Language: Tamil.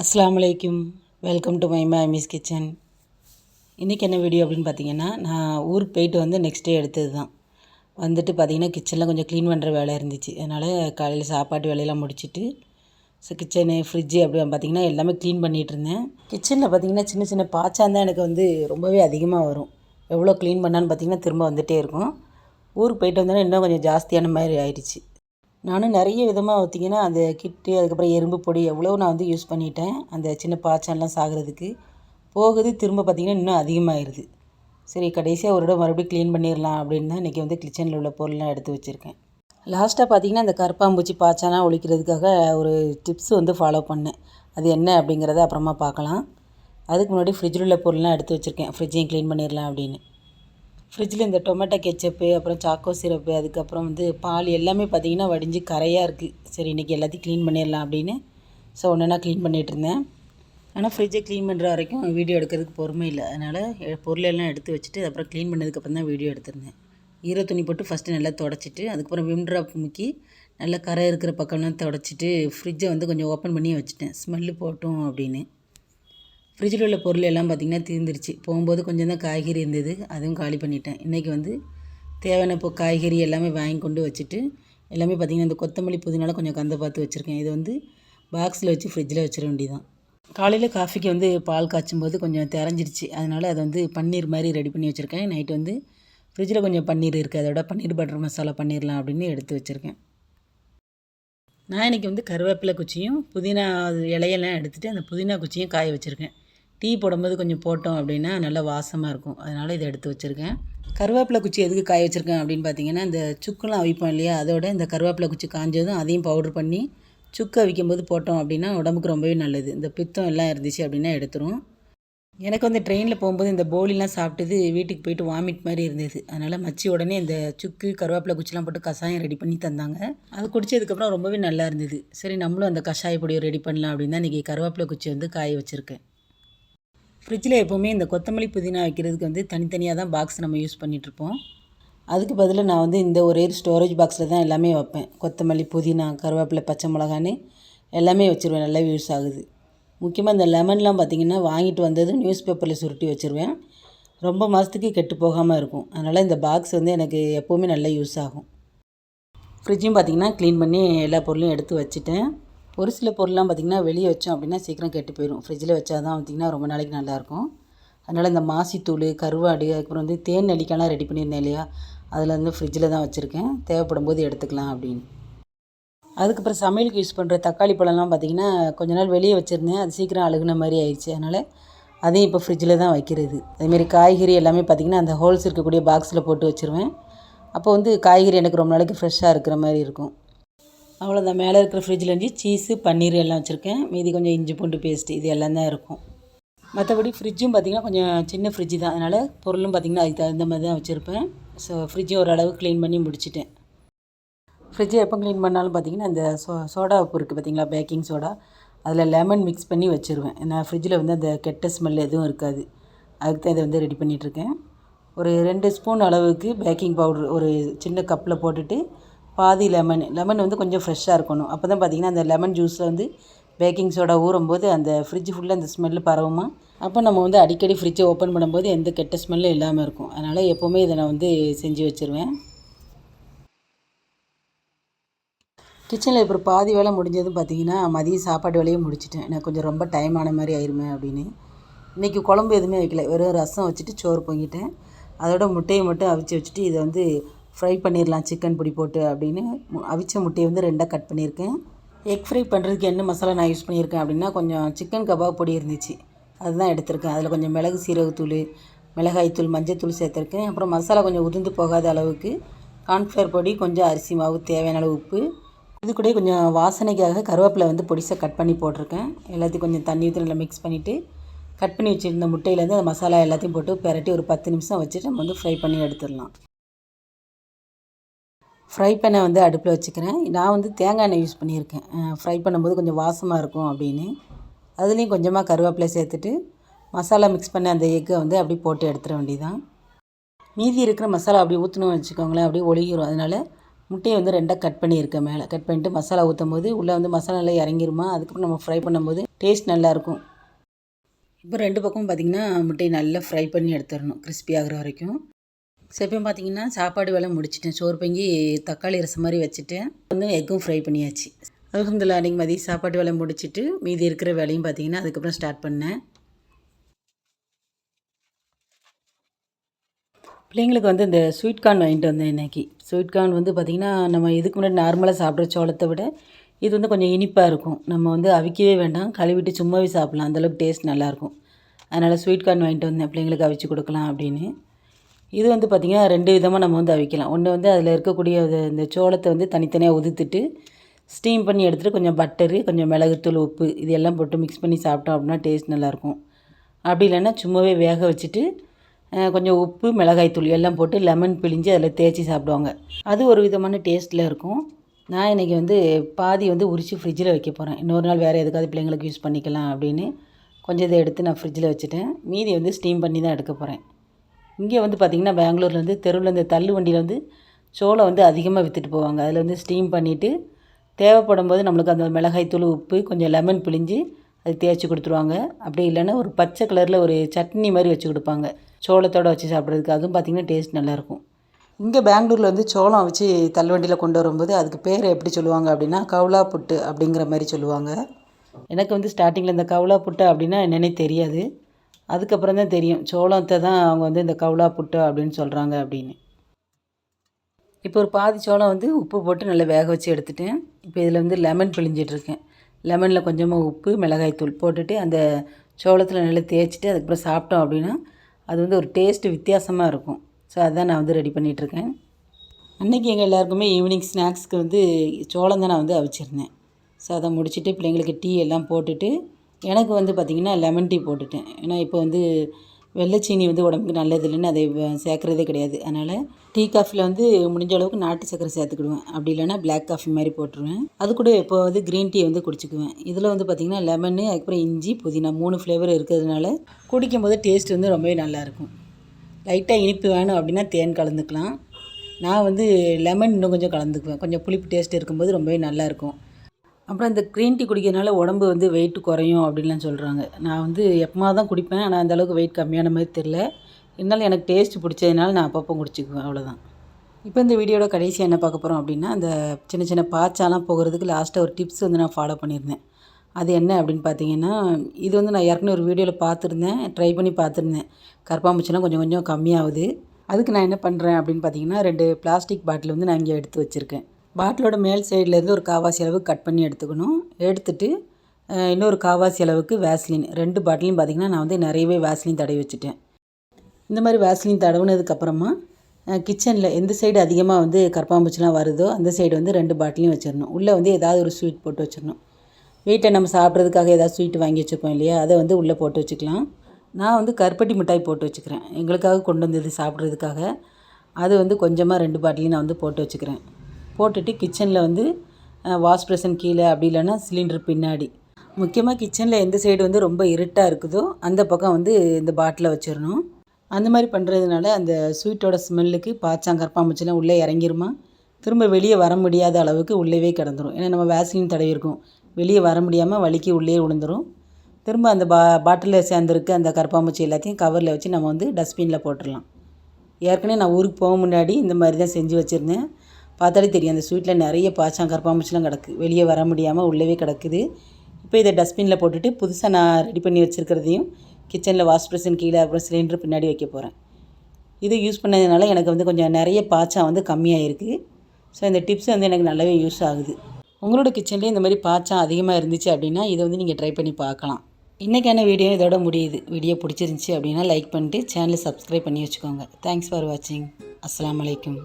அஸ்லாம் வலைக்கும் welcome to my mummy's kitchen இன்றைக்கி என்ன வீடியோ அப்படின்னு பார்த்தீங்கன்னா நான் ஊருக்கு போயிட்டு வந்து நெக்ஸ்ட் டே எடுத்தது தான். வந்துட்டு பார்த்தீங்கன்னா கிச்சனில் கொஞ்சம் க்ளீன் பண்ணுற வேலை இருந்துச்சு. அதனால் காலையில் சாப்பாட்டு வேலையெல்லாம் முடிச்சுட்டு ஸோ கிச்சனு ஃப்ரிட்ஜு அப்படி பார்த்தீங்கன்னா எல்லாமே க்ளீன் பண்ணிகிட்டு இருந்தேன். கிச்சனில் பார்த்தீங்கன்னா சின்ன சின்ன பாய்ச்சாந்தான் எனக்கு வந்து ரொம்பவே அதிகமாக வரும். எவ்வளோ க்ளீன் பண்ணான்னு பார்த்தீங்கன்னா திரும்ப வந்துகிட்டே இருக்கும். ஊருக்கு போயிட்டு வந்தோன்னே இன்னும் கொஞ்சம் ஜாஸ்தியான மாதிரி ஆயிடுச்சு. நானும் நிறைய விதமாக பார்த்திங்கன்னா அந்த கிட்டு அதுக்கப்புறம் எறும்பு பொடி எவ்வளோ நான் வந்து யூஸ் பண்ணிட்டேன். அந்த சின்ன பாய்ச்சான்லாம் சாகிறதுக்கு. போகுது திரும்ப பார்த்திங்கன்னா இன்னும் அதிகமாகிடுது சரி கடைசியாக ஒரு இடம் மறுபடியும் க்ளீன் பண்ணிடலாம் அப்படின்னு தான் இன்றைக்கி வந்து கிச்சனில் உள்ள பொருள்லாம் எடுத்து வச்சுருக்கேன். லாஸ்ட்டாக பார்த்திங்கன்னா அந்த கருப்பாம்பூச்சி பாய்ச்சானா ஒழிக்கிறதுக்காக ஒரு டிப்ஸ் வந்து ஃபாலோ பண்ணேன். அது என்ன அப்படிங்கிறத அப்புறமா பார்க்கலாம் அதுக்கு முன்னாடி ஃப்ரிட்ஜில் உள்ள பொருள்லாம் எடுத்து வச்சுருக்கேன். ஃப்ரிட்ஜையும் க்ளீன் பண்ணிடலாம் அப்படின்னு. ஃப்ரிட்ஜில் இந்த டொமேட்டோ கெச்சப்பு அப்புறம் சாக்கோ சிரப்பு அதுக்கப்புறம் வந்து பால் எல்லாமே பார்த்திங்கன்னா வடிஞ்சு கரையாக இருக்குது சரி இன்றைக்கி எல்லாத்தையும் க்ளீன் பண்ணிடலாம் அப்படின்னு. ஸோ ஒன்றா க்ளீன் பண்ணிகிட்டு இருந்தேன். ஆனால் ஃப்ரிட்ஜை க்ளீன் பண்ணுற வரைக்கும் வீடியோ எடுக்கிறதுக்கு பொறுமை இல்லை. அதனால் பொருளெல்லாம் எடுத்து வச்சுட்டு அப்புறம் க்ளீன் பண்ணதுக்கப்புறம் தான் வீடியோ எடுத்திருந்தேன். ஈர துணி போட்டு ஃபஸ்ட்டு நல்லா தொடச்சிட்டு அதுக்கப்புறம் விம் ட்ராப் முக்கி நல்லா கரை இருக்கிற பக்கம்லாம் தொடச்சிட்டு ஃப்ரிட்ஜை வந்து கொஞ்சம் ஓப்பன் பண்ணி வச்சுட்டேன். ஸ்மெல்லு போட்டும் அப்படின்னு. ஃப்ரிட்ஜில் உள்ள பொருள் எல்லாம் பார்த்திங்கன்னா தீர்ந்துருச்சு. போகும்போது கொஞ்சம் தான் காய்கறி இருந்தது. அதுவும் காலி பண்ணிட்டேன். இன்றைக்கி வந்து தேவையான இப்போ காய்கறி எல்லாமே வாங்கி கொண்டு வச்சுட்டு எல்லாமே பார்த்திங்கன்னா இந்த கொத்தமல்லி புதினால கொஞ்சம் கந்த பார்த்து வச்சுருக்கேன். இது வந்து பாக்ஸில் வச்சு ஃப்ரிட்ஜில் வச்சிட வேண்டியதான் காலையில் காஃபிக்கு வந்து பால் காய்ச்சும் போது கொஞ்சம் திறஞ்சிருச்சு அதனால் அதை வந்து பன்னீர் மாதிரி ரெடி பண்ணி வச்சுருக்கேன். நைட்டு வந்து ஃப்ரிட்ஜில் கொஞ்சம் பன்னீர் இருக்குது. அதோட பன்னீர் பட்டர் மசாலா பண்ணிடலாம் அப்படின்னு எடுத்து வச்சுருக்கேன். நான் இன்றைக்கி வந்து கருவேப்பிலை குச்சியும் புதினா இலையெல்லாம் எடுத்துகிட்டு அந்த புதினா குச்சியும் காய வச்சுருக்கேன். டீ போடும்போது கொஞ்சம் போட்டோம் அப்படின்னா நல்லா வாசமாக இருக்கும். அதனால் இதை எடுத்து வச்சுருக்கேன். கருவேப்பிலை குச்சி எதுக்கு காய வச்சுருக்கேன் அப்படின்னு பார்த்தீங்கன்னா இந்த சுக்குலாம் அவிப்போம் இல்லையா அதோட இந்த கருவேப்பிலை குச்சி காஞ்சதும் அதையும் பவுடர் பண்ணி சுக்கு அவிக்கும்போது போட்டோம் அப்படின்னா உடம்புக்கு ரொம்பவே நல்லது. இந்த பித்தம் எல்லாம் இருந்துச்சு அப்படின்னா எடுத்துரும் எனக்கு வந்து ட்ரெயினில் போகும்போது இந்த போலிலாம் சாப்பிட்டது வீட்டுக்கு போயிட்டு வாமிட் மாதிரி இருந்தது. அதனால் மச்சி உடனே இந்த சுக்கு கருவேப்பிலை குச்சிலாம் போட்டு கஷாயம் ரெடி பண்ணி தந்தாங்க. அது குடிச்சதுக்கப்புறம் ரொம்பவே நல்லா இருந்தது. சரி நம்மளும் அந்த கஷாய பொடியை ரெடி பண்ணலாம் அப்படின்னு தான் இன்றைக்கி கருவேப்பிலை குச்சி வந்து காய வச்சுருக்கேன். ஃப்ரிட்ஜில் எப்போவுமே இந்த கொத்தமல்லி புதினா வைக்கிறதுக்கு வந்து தனித்தனியாக தான் பாக்ஸ் நம்ம யூஸ் பண்ணிகிட்ருப்போம் அதுக்கு பதிலாக நான் வந்து இந்த ஒரே ஸ்டோரேஜ் பாக்ஸில் தான் எல்லாமே வைப்பேன். கொத்தமல்லி புதினா கருவேப்பிலை பச்சை மிளகான்னு எல்லாமே வச்சுருவேன். நல்லா யூஸ் ஆகுது. முக்கியமாக இந்த லெமன்லாம் பார்த்திங்கன்னா வாங்கிட்டு வந்தது நியூஸ் பேப்பரில் சுருட்டி வச்சுருவேன். ரொம்ப மாதத்துக்கு கெட்டு போகாமல் இருக்கும். அதனால் இந்த பாக்ஸ் வந்து எனக்கு எப்போவுமே நல்லா யூஸ் ஆகும். ஃப்ரிட்ஜும் பார்த்திங்கன்னா க்ளீன் பண்ணி எல்லா பொருளையும் எடுத்து வச்சுட்டேன். ஒரு சில பொருள்லாம் பார்த்திங்கன்னா வெளியே வச்சோம் அப்படின்னா சீக்கிரம் கெட்டு போயிடும். ஃப்ரிட்ஜில் வச்சா தான் பார்த்திங்கன்னா ரொம்ப நாளைக்கு நல்லாயிருக்கும். அதனால் இந்த மாசித்தூள் கருவாடு அதுக்கப்புறம் வந்து தேன் நெல்லிக்காய்லாம் ரெடி பண்ணியிருந்தேன் இல்லையா? அதில் வந்து ஃப்ரிட்ஜில் தான் வச்சுருக்கேன். தேவைப்படும் போது எடுத்துக்கலாம் அப்படின்னு. அதுக்கப்புறம் சமையலுக்கு யூஸ் பண்ணுற தக்காளி பழம்லாம் பார்த்திங்கன்னா கொஞ்ச நாள் வெளியே வச்சுருந்தேன். அது சீக்கிரம் அழுகுன மாதிரி ஆயிடுச்சு. அதனால் அதையும் இப்போ ஃப்ரிட்ஜில் தான் வைக்கிறது. அதேமாரி காய்கறி எல்லாமே பார்த்திங்கன்னா அந்த ஹோல்ஸ் இருக்கக்கூடிய பாக்ஸில் போட்டு வச்சுருவேன். அப்போ வந்து காய்கறி எனக்கு ரொம்ப நாளைக்கு ஃப்ரெஷ்ஷாக இருக்கிற மாதிரி இருக்கும். அவ்வளோதான் மேலே இருக்கிற ஃப்ரிட்ஜில் இருந்து சீஸு பன்னீர் எல்லாம் வச்சுருக்கேன். மீதி கொஞ்சம் இஞ்சி பூண்டு பேஸ்ட் இது எல்லாம் தான் இருக்கும். மற்றபடி ஃப்ரிட்ஜும் பார்த்திங்கன்னா கொஞ்சம் சின்ன ஃப்ரிட்ஜு தான். அதனால் பொருளும் பார்த்திங்கன்னா அதுக்கு தகுந்த மாதிரி தான் வச்சுருப்பேன். ஸோ ஃப்ரிட்ஜை ஓரளவு க்ளீன் பண்ணி முடிச்சிட்டேன். ஃப்ரிட்ஜை எப்போ க்ளீன் பண்ணாலும் பார்த்தீங்கன்னா இந்த சோ சோடா உப்பு இருக்குது பார்த்தீங்களா பேக்கிங் சோடா அதில் லெமன் மிக்ஸ் பண்ணி வச்சுருவேன். நான் ஃப்ரிட்ஜில் வந்து அந்த கெட்ட ஸ்மெல் எதுவும் இருக்காது. அதுக்கு தான் இதை வந்து ரெடி பண்ணிகிட்ருக்கேன் ஒரு ரெண்டு ஸ்பூன் அளவுக்கு பேக்கிங் பவுடர் ஒரு சின்ன கப்பில் போட்டுட்டு பாதி லெமன் லெமன் வந்து கொஞ்சம் ஃப்ரெஷ்ஷாக இருக்கணும். அப்போ தான் பார்த்தீங்கன்னா அந்த லெமன் ஜூஸில் வந்து பேக்கிங் சோடா ஊறும்போது அந்த ஃப்ரிட்ஜ் ஃபுல்லாக அந்த ஸ்மெல்லு பரவுமா? அப்போ நம்ம வந்து அடிக்கடி ஃப்ரிட்ஜை ஓப்பன் பண்ணும்போது எந்த கெட்ட ஸ்மெல்லும் இல்லாமல் இருக்கும். அதனால் எப்போவுமே இதை நான் வந்து செஞ்சு வச்சுருவேன். கிச்சனில் இப்போ பாதி வேலை முடிஞ்சதும் பார்த்தீங்கன்னா மதியம் சாப்பாடு வேலையும் முடிச்சிட்டேன். எனக்கு கொஞ்சம் ரொம்ப டைம் ஆன மாதிரி ஆயிருமே அப்படின்னு. இன்றைக்கி குழம்பு எதுவுமே வைக்கல. வெறும் ரசம் வச்சுட்டு சோறு பொங்கிட்டேன். அதோட முட்டையை மட்டும் அவிச்சு வச்சுட்டு இதை வந்து ஃப்ரை பண்ணிடலாம் சிக்கன் பொடி போட்டு அப்படின்னு. அவிச்ச முட்டையை வந்து ரெண்டாக கட் பண்ணியிருக்கேன். எக் ஃப்ரை பண்ணுறதுக்கு என்ன மசாலா நான் யூஸ் பண்ணியிருக்கேன் அப்படின்னா கொஞ்சம் சிக்கன் கபாப் பொடி இருந்துச்சு. அதுதான் எடுத்திருக்கேன். அதில் கொஞ்சம் மிளகு சீரகத்தூள் மிளகாய்த்தூள் மஞ்சத்தூள் சேர்த்துருக்கேன். அப்புறம் மசாலா கொஞ்சம் உதிர்ந்து போகாத அளவுக்கு கார்ன்ஃப்ளவர் பொடி கொஞ்சம் அரிசி மாவு தேவையான அளவு உப்பு. இது கூட கொஞ்சம் வாசனைக்காக கருவேப்பிலை வந்து பொடிசாக கட் பண்ணி போட்டிருக்கேன். எல்லாத்தையும் கொஞ்சம் தண்ணி ஊற்றி நல்லா மிக்ஸ் பண்ணிவிட்டு கட் பண்ணி வச்சுருந்த முட்டையிலேருந்து அந்த மசாலா எல்லாத்தையும் போட்டு பெரட்டி ஒரு பத்து நிமிஷம் வச்சுட்டு நம்ம வந்து ஃப்ரை பண்ணி எடுத்துடலாம் ஃப்ரை பண்ண வந்து அடுப்பில் வச்சுக்கிறேன். நான் வந்து தேங்காய் எண்ணெய் யூஸ் பண்ணியிருக்கேன். ஃப்ரை பண்ணும்போது கொஞ்சம் வாசமாக இருக்கும் அப்படின்னு. அதுலேயும் கொஞ்சமாக கருவேப்பிலை சேர்த்துட்டு மசாலா மிக்ஸ் பண்ண அந்த எக்கை வந்து அப்படியே போட்டு எடுத்துட வேண்டியதான் மீதி இருக்கிற மசாலா அப்படி ஊற்றணும்னு வச்சுக்கோங்களேன் அப்படியே ஒழுகிரும். அதனால் முட்டையை வந்து ரெண்டாக கட் பண்ணியிருக்கேன் மேலே. கட் பண்ணிட்டு மசாலா ஊற்றும் போது உள்ளே வந்து மசாலா நல்லா இறங்கிருமா? அதுக்கப்புறம் நம்ம ஃப்ரை பண்ணும்போது டேஸ்ட் நல்லாயிருக்கும் இப்போ ரெண்டு பக்கமும் பார்த்திங்கன்னா முட்டையை நல்லா ஃப்ரை பண்ணி எடுத்துடணும். கிறிஸ்பி ஆகிற வரைக்கும். ஸோ பார்த்தீங்கன்னா சாப்பாடு வேலை முடிச்சிட்டேன். சோறு பொங்கி தக்காளி ரசம் மாதிரி வச்சுட்டேன் வந்து எக்கும் ஃப்ரை பண்ணியாச்சு. அலமதுல்லா அன்றைக்கி மதியம் சாப்பாடு வேலை முடிச்சுட்டு மீதி இருக்கிற வேலையும் பார்த்தீங்கன்னா அதுக்கப்புறம் ஸ்டார்ட் பண்ணேன். பிள்ளைங்களுக்கு வந்து இந்த ஸ்வீட் கார்ன் வாங்கிட்டு வந்தேன் இன்றைக்கி ஸ்வீட் கார்ன் வந்து பார்த்திங்கன்னா நம்ம இதுக்கு முன்னாடி நார்மலாக சாப்பிட்ற சோளத்தை விட இது வந்து கொஞ்சம் இனிப்பாக இருக்கும். நம்ம வந்து அவிக்கவே வேண்டாம். கழுவிட்டு சும்மாவே சாப்பிட்லாம். அந்தளவுக்கு டேஸ்ட் நல்லாயிருக்கும் அதனால் ஸ்வீட் கார்ன் வாங்கிட்டு வந்தேன். பிள்ளைங்களுக்கு அவிச்சு கொடுக்கலாம் அப்படின்னு. இது வந்து பார்த்திங்கன்னா ரெண்டு விதமாக நம்ம வந்து அவிக்கலாம். ஒன்று வந்து அதில் இருக்கக்கூடிய இந்த சோளத்தை வந்து தனித்தனியாக உதுத்துட்டு ஸ்டீம் பண்ணி எடுத்துகிட்டு கொஞ்சம் பட்டரு கொஞ்சம் மிளகுத்தூள் உப்பு இது எல்லாம் போட்டு மிக்ஸ் பண்ணி சாப்பிட்டோம் அப்படின்னா டேஸ்ட் நல்லாயிருக்கும். அப்படி இல்லைன்னா சும்மாவே வேக வச்சுட்டு கொஞ்சம் உப்பு மிளகாய்த்தூள் எல்லாம் போட்டு லெமன் பிழிஞ்சு அதில் தேய்ச்சி சாப்பிடுவாங்க. அது ஒரு விதமான டேஸ்ட்டில் இருக்கும். நான் இன்றைக்கி வந்து பாதி வந்து உரித்து ஃப்ரிட்ஜில் வைக்க போகிறேன் இன்னொரு நாள் வேறு எதுக்காவது பிள்ளைங்களுக்கு யூஸ் பண்ணிக்கலாம் அப்படின்னு. கொஞ்சம் இதை எடுத்து நான் ஃப்ரிட்ஜில் வச்சுட்டேன். மீதி வந்து ஸ்டீம் பண்ணி தான் எடுக்க போகிறேன் இங்கே வந்து பார்த்திங்கன்னா பெங்களூரில் வந்து தெருவில் இந்த தள்ளு வண்டியில் வந்து சோளம் வந்து அதிகமாக விற்றுட்டு போவாங்க. அதில் வந்து ஸ்டீம் பண்ணிவிட்டு தேவைப்படும் போது நம்மளுக்கு அந்த மிளகாய் தூள் உப்பு கொஞ்சம் லெமன் பிழிஞ்சு அது தேய்ச்சி கொடுத்துருவாங்க. அப்படி இல்லைன்னா ஒரு பச்சை கலரில் ஒரு சட்னி மாதிரி வச்சு கொடுப்பாங்க. சோளத்தோடு வச்சு சாப்பிட்றதுக்கு அதுவும் பார்த்திங்கன்னா டேஸ்ட் நல்லாயிருக்கும். இங்கே பெங்களூரில் வந்து சோளம் வச்சு தள்ளுவண்டியில் கொண்டு வரும்போது அதுக்கு பேர் எப்படி சொல்லுவாங்க அப்படின்னா கவுளா புட்டு அப்படிங்கிற மாதிரி சொல்லுவாங்க. எனக்கு வந்து ஸ்டார்டிங்கில் இந்த கவுளா புட்டு அப்படின்னா என்னென்னே தெரியாது. அதுக்கப்புறம் தான் தெரியும். சோளத்தை தான் அவங்க வந்து இந்த கவுளா புட்டு அப்படின்னு சொல்கிறாங்க அப்படின்னு. இப்போ ஒரு பாதி சோளம் வந்து உப்பு போட்டு நல்லா வேக வச்சு எடுத்துட்டேன் இப்போ இதில் வந்து லெமன் பிழிஞ்சிட்ருக்கேன் லெமனில் கொஞ்சமாக உப்பு மிளகாய்த்தூள் போட்டுட்டு அந்த சோளத்தில் நல்லா தேய்ச்சிட்டு அதுக்கப்புறம் சாப்பிட்டோம் அப்படின்னா அது வந்து ஒரு டேஸ்ட்டு வித்தியாசமாக இருக்கும். ஸோ அதுதான் நான் வந்து ரெடி பண்ணிகிட்ருக்கேன் அன்றைக்கி எங்கள் எல்லாருக்குமே ஈவினிங் ஸ்நாக்ஸ்க்கு வந்து சோளம் தான் நான் வந்து அவிச்சிருந்தேன். ஸோ அதை முடிச்சுட்டு பிள்ளைங்களுக்கு டீ எல்லாம் போட்டுட்டு எனக்கு வந்து பார்த்திங்கன்னா லெமன் டீ போட்டுட்டேன். ஏன்னா இப்போ வந்து வெள்ளைச்சீனி வந்து உடம்புக்கு நல்லது இல்லைன்னு அதை சேர்க்குறதே கிடையாது. அதனால் டீ காஃபியில் வந்து முடிஞ்ச அளவுக்கு நாட்டு சக்கரை சேர்த்துக்கிடுவேன். அப்படி இல்லைனா பிளாக் காஃபி மாதிரி போட்டுருவேன். அது கூட இப்போ வந்து க்ரீன் டீ வந்து குடிச்சிக்குவேன். இதில் வந்து பார்த்திங்கன்னா லெமனு அதுக்கப்புறம் இஞ்சி புதினா மூணு ஃப்ளேவர் இருக்கிறதுனால குடிக்கும்போது டேஸ்ட் வந்து ரொம்பவே நல்லாயிருக்கும் லைட்டாக இனிப்பு வேணும் அப்படின்னா தேன் கலந்துக்கலாம். நான் வந்து லெமன் இன்னும் கொஞ்சம் கலந்துக்குவேன். கொஞ்சம் புளிப்பு டேஸ்ட் இருக்கும்போது ரொம்பவே நல்லாயிருக்கும் அப்புறம் இந்த க்ரீன் டீ குடிக்கிறதுனால உடம்பு வந்து வெயிட் குறையும் அப்படின்லாம் சொல்கிறாங்க நான் வந்து எப்பமா தான் குடிப்பேன் ஆனால் அந்தளவுக்கு வெயிட் கம்மியான மாதிரி தெரில இருந்தாலும் எனக்கு டேஸ்ட் பிடிச்சதுனால நான் அப்பப்போ குடிச்சிக்குவேன் அவ்வளோதான் இப்போ இந்த வீடியோட கடைசியாக என்ன பார்க்க போகிறோம் அப்படின்னா அந்த சின்ன சின்ன பாச்சாலாம் போகிறதுக்கு லாஸ்ட்டாக ஒரு டிப்ஸ் வந்து நான் ஃபாலோ பண்ணியிருந்தேன். அது என்ன அப்படின்னு பார்த்தீங்கன்னா இது வந்து நான் ஏற்கனவே ஒரு வீடியோவில் பார்த்துருந்தேன் ட்ரை பண்ணி பார்த்துருந்தேன். கரப்பாம்பூச்சிலாம் கொஞ்சம் கொஞ்சம் கம்மியாகுது. அதுக்கு நான் என்ன பண்ணுறேன் அப்படின்னு பார்த்தீங்கன்னா ரெண்டு பிளாஸ்டிக் பாட்டில் வந்து நான் இங்கே எடுத்து வச்சுருக்கேன். பாட்டிலோட மேல் சைட்லேருந்து ஒரு காவாசி அளவுக்கு கட் பண்ணி எடுத்துக்கணும். எடுத்துட்டு இன்னொரு காவாசி அளவுக்கு வேஸ்லின் ரெண்டு பாட்டிலையும் பார்த்திங்கன்னா நான் வந்து நிறையவே வேஸ்லின் தடவி வச்சுட்டேன். இந்த மாதிரி வேஸ்லின் தடவுனதுக்கப்புறமா கிச்சனில் எந்த சைடு அதிகமாக வந்து கற்பாம்பூச்சிலாம் வருதோ அந்த சைடு வந்து ரெண்டு பாட்டிலையும் வச்சிடணும். உள்ளே வந்து ஏதாவது ஒரு ஸ்வீட் போட்டு வச்சிடணும். வீட்டை நம்ம சாப்பிட்றதுக்காக ஏதாவது ஸ்வீட் வாங்கி வச்சுருப்போம் இல்லையா அதை வந்து உள்ளே போட்டு வச்சுக்கலாம். நான் வந்து கருப்பட்டி மிட்டாய் போட்டு வச்சுக்கிறேன். எங்களுக்காக கொண்டு வந்தது சாப்பிட்றதுக்காக. அது வந்து கொஞ்சமாக ரெண்டு பாட்டிலையும் நான் வந்து போட்டு வச்சுக்கிறேன். போட்டுட்டு கிச்சனில் வந்து வாஷ் பிரசன் கீழே அப்படி இல்லைன்னா சிலிண்டர் பின்னாடி. முக்கியமாக கிச்சனில் எந்த சைடு வந்து ரொம்ப இருட்டாக இருக்குதோ அந்த பக்கம் வந்து இந்த பாட்டிலை வச்சிடணும் அந்த மாதிரி பண்ணுறதுனால அந்த ஸ்வீட்டோட ஸ்மெல்லுக்கு பாச்சாங்கற்பாம்பூச்சிலாம் உள்ளே இறங்கிருமா? திரும்ப வெளியே வர முடியாத அளவுக்கு உள்ளேவே கிடந்துரும். ஏன்னா நம்ம வேஸ்லின் தடவிருக்கோம் வெளியே வர முடியாமல் வலிக்கு உள்ளே விழுந்துடும் திரும்ப அந்த பா பாட்டிலில் சேர்ந்துருக்கு அந்த கரப்பாம்பூச்சி எல்லாத்தையும் கவரில் வச்சு நம்ம வந்து டஸ்ட்பினில் போட்டுடலாம் ஏற்கனவே நான் ஊருக்கு போக முன்னாடி இந்த மாதிரி தான் செஞ்சு வச்சுருந்தேன். பார்த்தாலே தெரியும் அந்த ஸ்வீட்டில் நிறைய பாய்ச்சான் கருப்பாம்பூச்சிலாம் கிடக்கு. வெளியே வர முடியாமல் உள்ளவே கிடக்குது. இப்போ இதை டஸ்ட்பினில் போட்டுட்டு புதுசாக நான் ரெடி பண்ணி வச்சுருக்கிறதையும் கிச்சனில் வாஷ் ப்ரெஷன் கீழே அப்புறம் சிலிண்டர் பின்னாடி வைக்க போகிறேன் இது யூஸ் பண்ணதுனால எனக்கு வந்து கொஞ்சம் நிறைய பாய்ச்சா வந்து கம்மியாக இருக்குது ஸோ இந்த டிப்ஸ் வந்து எனக்கு நல்லாவே யூஸ் ஆகுது. உங்களோட கிச்சன்லேயே இந்த மாதிரி பாய்ச்சா அதிகமாக இருந்துச்சு அப்படின்னா இதை வந்து நீங்கள் ட்ரை பண்ணி பார்க்கலாம். இன்றைக்கான வீடியோ இதோட முடியுது. வீடியோ பிடிச்சிருந்துச்சி அப்படின்னா லைக் பண்ணிட்டு சேனலை சப்ஸ்கிரைப் பண்ணி வச்சுக்கோங்க. தேங்க்ஸ் ஃபார் வாட்சிங் அஸ்லாம் வலைக்கம்